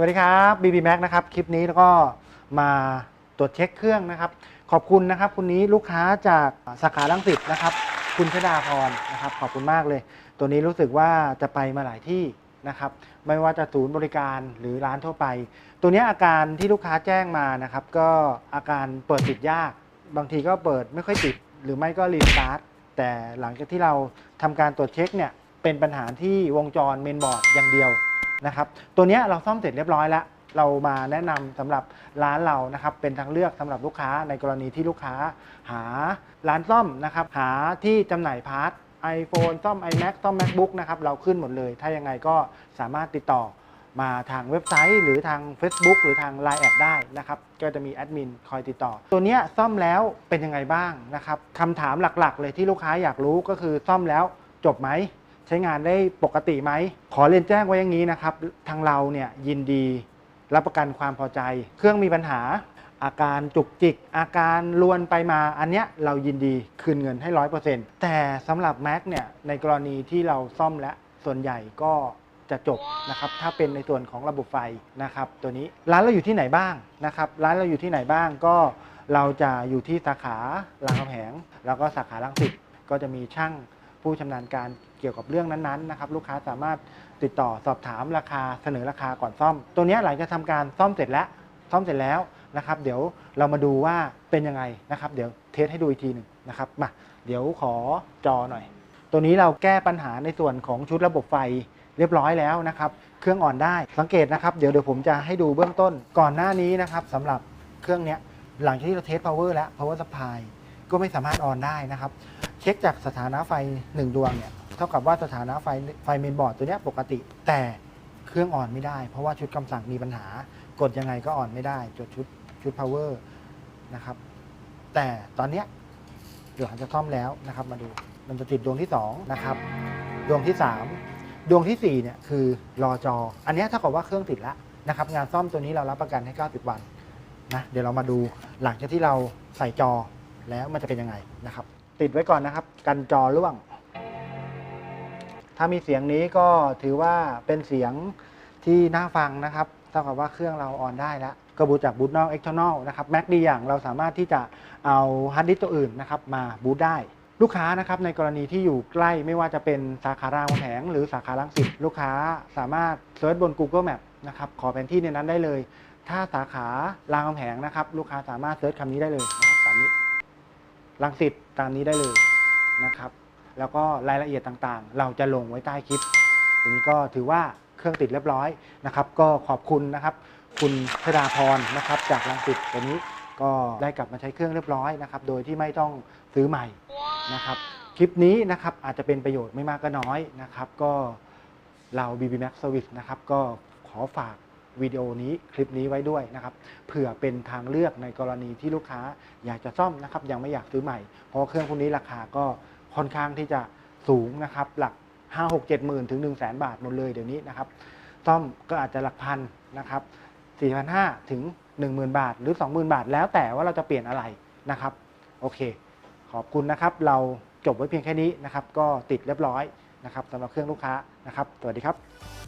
วัสดีครับ BB Max นะครับ คลิปนี้แล้วก็มาตรวจเช็คเครื่องนะครับ ขอบคุณนะครับคุณนี้ลูกค้าจากสาขาลังสิตนะครับ คุณชดาพรนะครับ ขอบคุณมากเลย ตัวนี้รู้สึกว่าจะไปมาหลายที่นะครับ ไม่ว่าจะศูนย์บริการหรือร้านทั่วไป ตัวนี้อาการที่ลูกค้าแจ้งมานะครับ ก็อาการเปิดติดยาก บางทีก็เปิดไม่ค่อยติด หรือไม่ก็รีสตาร์ทแต่หลังจากที่เราทำการตรวจเช็คเนี่ยเป็นปัญหาที่วงจรเมนบอร์ดอย่างเดียว นะครับ ตัวนี้เราซ่อมเสร็จเรียบร้อยแล้ว เรามาแนะนำสำหรับร้านเรานะครับ เป็นทางเลือกสำหรับลูกค้าในกรณีที่ลูกค้า หาร้านซ่อมนะครับ หาที่จำหน่ายพาร์ท iPhone ซ่อม iMac ซ่อม MacBook นะครับ เราขึ้นหมดเลย ถ้ายังไงก็สามารถติดต่อมาทางเว็บไซต์ หรือทาง Facebook หรือทาง Line แอดได้นะครับ ก็จะมีแอดมินคอยติดต่อ ตัวนี้ซ่อมแล้วเป็นยังไงบ้างนะครับคำถามหลักๆ เลยที่ลูกค้าอยากรู้ก็คือซ่อมแล้วจบไหม ใช้งานได้ปกติไหม ขอเรียนแจ้งไว้อย่างนี้นะครับ ทางเราเนี่ยยินดีรับประกันความพอใจ เครื่องมีปัญหา อาการจุกจิก อาการลวนไปมาอันเนี้ยเรายินดีคืนเงินให้ร้อยเปอร์เซ็นต์แต่สำหรับ Mac เนี่ยในกรณีที่เราซ่อมและส่วนใหญ่ก็จะจบนะครับถ้าเป็นในส่วนของระบบไฟนะครับ ตัวนี้ร้านเราอยู่ที่ไหนบ้างนะครับร้านเราอยู่ที่ไหนบ้างก็เราจะอยู่ที่สาขารามคำแหง แล้วก็สาขาลังสิตก็จะมีช่าง ผู้ชำนาญการเกี่ยวกับเรื่องนั้นๆนะครับลูกค้าสามารถติดต่อสอบถามราคาเสนอราคาก่อนซ่อม ตัวนี้หลังจากทำการซ่อมเสร็จแล้วซ่อมเสร็จแล้วนะครับ เดี๋ยวเรามาดูว่าเป็นยังไงนะครับ เดี๋ยวเทสให้ดูอีกทีหนึ่งนะครับมาเดี๋ยวขอจอหน่อย ตัวนี้เราแก้ปัญหาในส่วนของชุดระบบไฟเรียบร้อยแล้วนะครับ เครื่องอ่อนได้สังเกตนะครับเดี๋ยวเดี๋ยวผมจะให้ดูเบื้องต้นก่อนหน้านี้นะครับสำหรับเครื่องเนี้ยหลังจากที่เราเทส power แล้ว power supply ก็ไม่สามารถออนได้นะครับ เช็คจากสถานะไฟ 1 ดวงเนี่ยเท่ากับว่าสถานะไฟไฟเมนบอร์ดตัวเนี้ยปกติ แต่เครื่องอ่อนไม่ได้ เพราะว่าชุดคำสั่งมีปัญหา กดยังไงก็อ่อนไม่ได้จดชุดชุด power นะครับ แต่ตอนเนี้ยหลังจากซ่อมแล้วนะครับ มาดูมันจะติดดวงที่2นะครับดวงที่ 3 ดวงทีสี่4เนี่ยคือรอจอ อันเนี้ยเท่ากับว่าเครื่องติดแล้วนะครับ งานซ่อมตัวนี้เรารับประกันให้ 90 วันนะเดี๋ยวเรามาดูหลังจากที่เราใส่จอแล้วมันจะเป็นยังไงนะครับ ติดไว้ก่อนนะครับ กันจอร่วง ถ้ามีเสียงนี้ก็ถือว่าเป็นเสียงที่น่าฟังนะครับเท่ากับว่าเครื่องเราออนได้แล้วก็บูตจากบูตนอกเอ็กทอร์นอลนะครับแม็กดีอย่างเราสามารถที่จะเอาฮาร์ดดิสก์ตัวอื่นนะครับมาบูตได้ ลูกค้านะครับในกรณีที่อยู่ใกล้ไม่ว่าจะเป็นสาขารามแหงหรือสาขาลังสิตลูกค้าสามารถเซิร์ชบน Google Map นะครับขอแผนที่ในนั้นได้เลย ถ้าสาขารามแหงนะครับลูกค้าสามารถเซิร์ชคำนี้ได้เลยนะครับตามนี้ ลังสิตตามนี้ได้เลยนะครับ แล้วก็รายละเอียดต่างๆ เราจะลงไว้ใต้คลิปทีนี้ก็ถือว่าเครื่องติดเรียบร้อยนะครับ ก็ขอบคุณนะครับ คุณชดาพรนะครับ จากลังสิตตัวนี้ก็ได้กลับมาใช้เครื่องเรียบร้อยนะครับ โดยที่ไม่ต้องซื้อใหม่นะครับ คลิปนี้นะครับอาจจะเป็นประโยชน์ไม่มากก็น้อยนะครับ ก็เรา BB Max Service นะครับ ก็ขอฝาก วิดีโอนี้คลิปนี้ไว้ด้วยนะครับเผื่อเป็นทางเลือกในกรณีที่ลูกค้าอยากจะซ่อมนะครับยังไม่อยากซื้อใหม่ เพราะเครื่องพวกนี้ราคาก็ค่อนข้างที่จะสูงนะครับหลัก 5 6 7หมื่นถึง 1 0 0 0 0แสนบาทหมดเลยเดี๋ยวนี้นะครับซ่อมก็อาจจะหลักพันนะครับ4,500ถึง 10,000 บาท หรือ 20,000 บาท แล้วแต่ว่าเราจะเปลี่ยนอะไรนะครับโอเค ขอบคุณนะครับ เราจบไว้เพียงแค่นี้นะครับ ก็ติดเรียบร้อยนะครับสำหรับเครื่องลูกค้านะครับ สวัสดีครับ